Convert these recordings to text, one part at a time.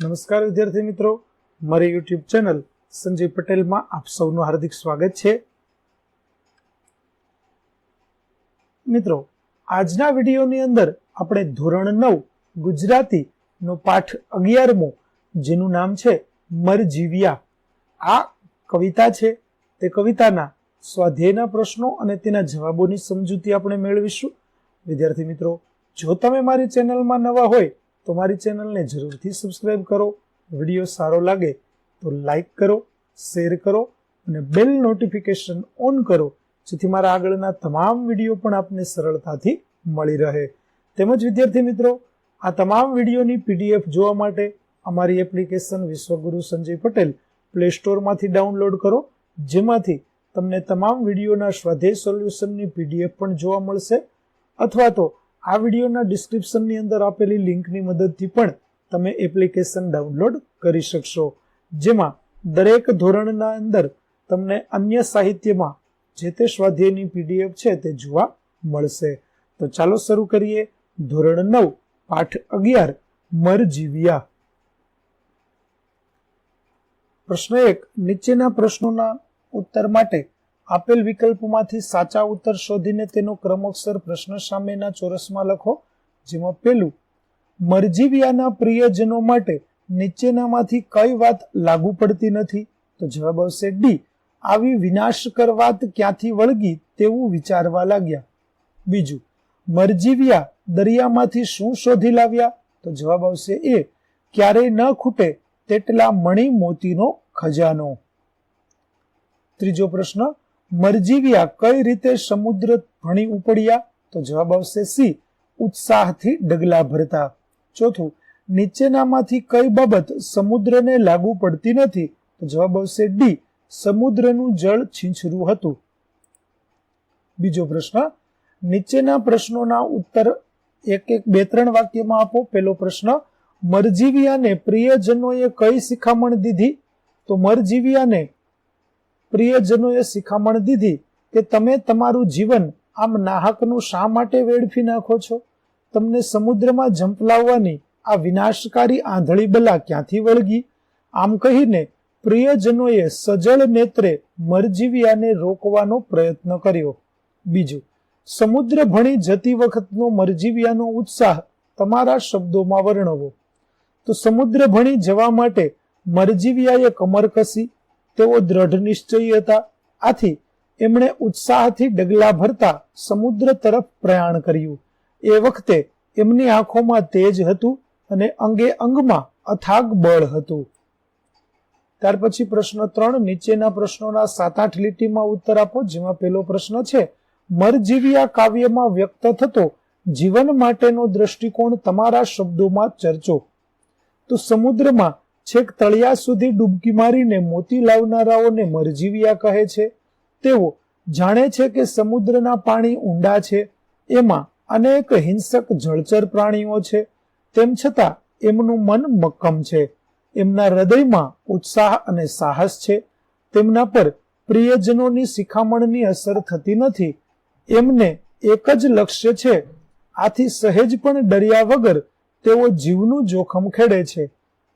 નમસ્કાર વિદ્યાર્થી મિત્રો. મારી યુટ્યુબ ચેનલ સંજય પટેલમાં આપ સૌનું હાર્દિક સ્વાગત છે. મિત્રો, આજના વિડીયોની અંદર આપણે ધોરણ નવ ગુજરાતીનો પાઠ અગિયારમો, જેનું નામ છે મરજીવિયા. આ કવિતા છે. તે કવિતાના સ્વાધ્યાયના પ્રશ્નો અને તેના જવાબોની સમજૂતી આપણે મેળવીશું. વિદ્યાર્થી મિત્રો, જો તમે મારી ચેનલમાં નવા હોય તો મારી ચેનલને જરૂરથી સબસ્ક્રાઇબ કરો. વીડિયો સારો લાગે તો લાઈક કરો શેર કરો અને બેલ નોટિફિકેશન ઓન કરો, જેથી મારા આગળના તમામ વીડિયો પણ આપને સરળતાથી મળી રહે. તેમજ વિદ્યાર્થી મિત્રો, આ તમામ વિડીયોની પીડીએફ જોવા માટે અમારી એપ્લિકેશન વિશ્વગુરુ સંજય પટેલ પ્લે સ્ટોરમાંથી ડાઉનલોડ કરો, જેમાંથી તમને તમામ વિડીયોના સ્વાધ્યાય સોલ્યુશનની પીડીએફ પણ જોવા મળશે. અથવા તો આ વિડીયોના ડિસ્ક્રિપ્શનની અંદર આપેલી લિંકની મદદથી પણ તમે એપ્લિકેશન ડાઉનલોડ કરી શકશો. જેમાં દરેક ધોરણના અંદર તમને અન્ય સાહિત્યમાં જે તે સ્વાધ્યાયની પીડીએફ છે તે જોવા મળશે. તો ચાલો શરૂ કરીએ. ધોરણ નવ, પાઠ અગિયાર મરજીવિયા પ્રશ્ન એક, નીચેના પ્રશ્નોના ઉત્તર માટે આપેલ વિકલ્પોમાંથી સાચા ઉત્તર શોધીને તેનો ક્રમોક્ષર પ્રશ્ન સામેના ચોરસમાં લખો, જેમાં પેલું મરજીવિયાના પ્રિયજનો માટે નીચેનામાંથી કઈ વાત લાગુ પડતી નથી? તો જવાબ આવશે ડી, આવી વિનાશ વાત ક્યાંથી વળગી તેવું વિચારવા લાગ્યા. બીજું, મરજીવિયા દરિયામાંથી શું શોધી લાવ્યા? તો જવાબ આવશે એ, ક્યારેય ન ખૂટે તેટલા મણી મોતીનો ખજાનો. ત્રીજો પ્રશ્ન મરજીવિયા કઈ રીતે સમુદ્ર ભણી ઉપડ્યા? તો જવાબ આવશે સી, ઉત્સાહથી ડગલા ભરતા. ચોથું, નીચેનામાંથી કઈ બાબત સમુદ્રને લાગુ પડતી નથી? તો જવાબ આવશે ડી, સમુદ્રનું જળ છીંછરું હતું. બીજો પ્રશ્ન, નીચેના પ્રશ્નોના ઉત્તર એક એક બે ત્રણ વાક્યમાં આપો. પેલો પ્રશ્ન, મરજીવિયાને પ્રિયજનોએ કઈ શિખામણ દીધી? તો મરજીવિયાને પ્રિયજનોએ શિખામણ દીધી કે તમે તમારું જીવન આમ નાહકનું શા માટે વેડફી નાખો છો? તમને સમુદ્રમાં ઝંપલાવવાની આ વિનાશકારી આંધળી બલા ક્યાંથી વળગી? આમ કહીને પ્રિયજનોએ સજળ નેત્રે મરજીવિયાને રોકવાનો પ્રયત્ન કર્યો. બીજું, સમુદ્ર ભણી જતી વખતનો મરજીવિયાનો ઉત્સાહ તમારા શબ્દોમાં વર્ણવો. તો સમુદ્ર ભણી જવા માટે મરજીવિયાએ કમર કસી તેઓ દ્રઢ નિશ્ચયી હતા. આથી એમણે ઉત્સાહથી ડગલા ભરતા સમુદ્ર તરફ પ્રયાણ કર્યું. એ વખતે એમની આંખોમાં તેજ હતું અને અંગે અંગમાં અથાગ બળ હતું. ત્યાર પછી પ્રશ્ન ત્રણ, નીચેના પ્રશ્નોના સાત આઠ લીટીમાં ઉત્તર આપો, જેમાં પેલો પ્રશ્ન છે મરજીવીયા કાવ્યમાં વ્યક્ત થતો જીવન માટેનો દ્રષ્ટિકોણ તમારા શબ્દોમાં ચર્ચો. તો સમુદ્રમાં છેક તળિયા સુધી ડૂબકી મારીને મોતી લાવનારાઓને મરજીવિયા કહે છે. તેઓ જાણે છે કે સમુદ્રના પાણી ઊંડા છે. એમાં અનેક હિંસક જળચર પ્રાણીઓ છે. તેમ છતાં એમનું મન મક્કમ છે. એમના હૃદયમાં ઉત્સાહ અને સાહસ છે. તેમના પર પ્રિયજનોની શિખામણની અસર થતી નથી. એમને એક જ લક્ષ્ય છે. આથી સહેજ પણ ડર્યા વગર તેઓ જીવનું જોખમ ખેડે છે.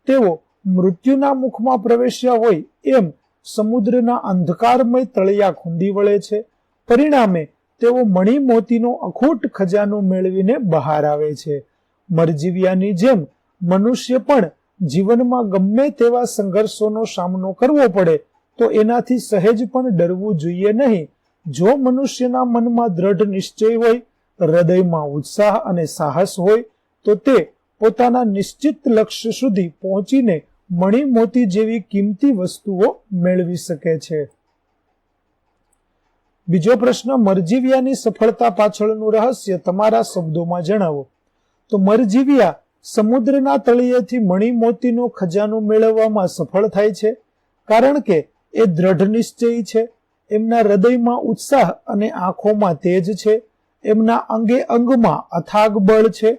તેઓ મૃત્યુના મુખમાં પ્રવેશ્યા હોય એમ સમુદ્રના અંધકારમય તળિયા ખૂંદી વળે છે. પરિણામે તેઓ મણી મોતીનો અખૂટ ખજાનો મેળવીને બહાર આવે છે. મરજીવિયાની જેમ મનુષ્ય પણ જીવનમાં ગમે તેવા સંઘર્ષોનો સામનો કરવો પડે તો એનાથી સહેજ પણ ડરવું જોઈએ નહીં. જો મનુષ્યના મનમાં દ્રઢ નિશ્ચય હોય, હૃદયમાં ઉત્સાહ અને સાહસ હોય, તો તે પોતાના નિશ્ચિત લક્ષ્ય સુધી પહોંચીને મણી મોતી જેવી કિંમતી વસ્તુઓ મેળવી શકે છે. બીજો પ્રશ્ન, મરજીવિયાની સફળતા પાછળનું રહસ્ય તમારા શબ્દોમાં જણાવો. તો મરજીવિયા સમુદ્રના તળિયેથી મણી મોતીનો ખજાનો મેળવવામાં સફળ થાય છે, કારણ કે એ દ્રઢ નિશ્ચયી છે, એમના હૃદયમાં ઉત્સાહ અને આંખોમાં તેજ છે, એમના અંગે અંગમાં અથાગ બળ છે,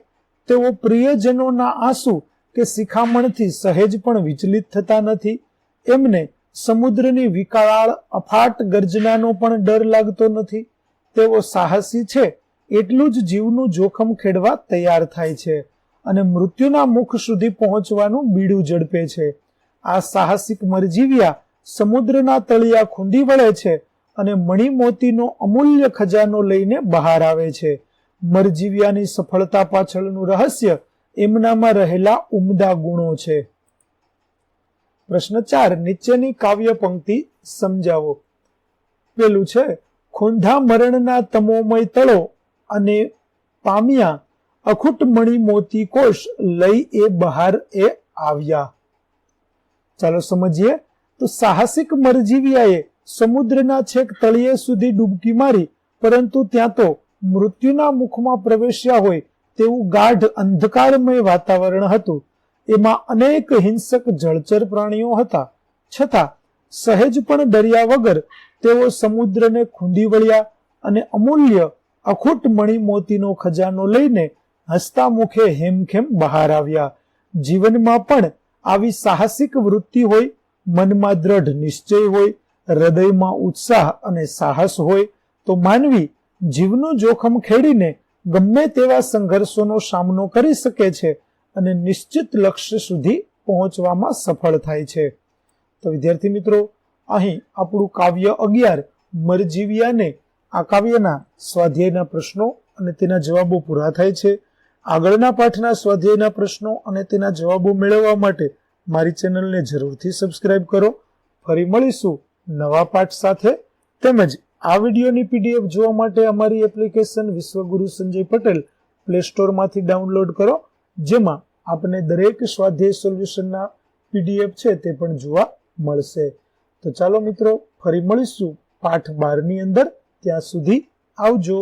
તેઓ પ્રિયજનોના આંસુ કે શિખામણથી સહેજ પણ વિચલિત થતા નથી, એમને સમુદ્રની વિકરાળ અફાટ ગર્જનાનો પણ ડર લાગતો નથી. તેઓ સાહસી છે, એટલું જ જીવનું જોખમ ખેડવા તૈયાર થાય છે અને મૃત્યુના મુખ સુધી પહોંચવાનું બીડું ઝડપે છે. આ સાહસિક મરજીવિયા સમુદ્રના તળિયા ખૂંદી વળે છે અને મણિમોતીનો અમૂલ્ય ખજાનો લઈને બહાર આવે છે. મરજીવિયાની સફળતા પાછળનું રહસ્ય એમનામાં રહેલા ઉમદા ગુણો છે. પ્રશ્ન ચાર, નીચેની કાવ્ય પંક્તિ સમજાવો. પેલું છે, ખોંધા મરણના તમોમય તળો અને પામ્યા અખૂટ મણિ મોતી કોષ લઈ એ બહાર એ આવ્યા. ચાલો સમજીએ, તો સાહસિક મરજીવિયાએ સમુદ્રના છેક તળિયે સુધી ડૂબકી મારી, પરંતુ ત્યાં તો મૃત્યુના મુખમાં પ્રવેશ્યા હોય તેવું ગાઢ અંધકારમય વાતાવરણ હતું. એમાં અનેક હિંસક જળચર પ્રાણીઓ હતા. છતાં, સહેજ પણ ડર્યા વગર તેઓ સમુદ્રને ખૂંદી વળ્યા અને અમૂલ્ય અખૂટ મણિ મોતીનો ખજાનો લઈને હસતા મુખે હેમખેમ બહાર આવ્યા. જીવનમાં પણ આવી સાહસિક વૃત્તિ હોય, મનમાં દ્રઢ નિશ્ચય હોય, હૃદયમાં ઉત્સાહ અને સાહસ હોય, તો માનવી જીવનું જોખમ ખેડીને ગમે તેવા સંઘર્ષોનો સામનો કરી શકે છે અને નિશ્ચિત લક્ષ્ય સુધી પહોંચવામાં સફળ થાય છે. તો વિદ્યાર્થી મિત્રો, અહીં આપણું કાવ્ય અગિયાર મરજીવિયાને આ કાવ્યના સ્વાધ્યાયના પ્રશ્નો અને તેના જવાબો પૂરા થાય છે. આગળના પાઠના સ્વાધ્યાયના પ્રશ્નો અને તેના જવાબો મેળવવા માટે મારી ચેનલને જરૂરથી સબસ્ક્રાઇબ કરો. ફરી મળીશું નવા પાઠ સાથે. તેમજ આ વિડીયોની પીડીએફ જોવા માટે અમારી એપ્લિકેશન વિશ્વગુરુ સંજય પટેલ પ્લે સ્ટોરમાંથી ડાઉનલોડ કરો, જેમાં આપને દરેક સ્વાધ્યાય સોલ્યુશનના પીડીએફ છે તે પણ જોવા મળશે. તો ચાલો મિત્રો, ફરી મળીશું પાઠ બારની અંદર. ત્યાં સુધી આવજો.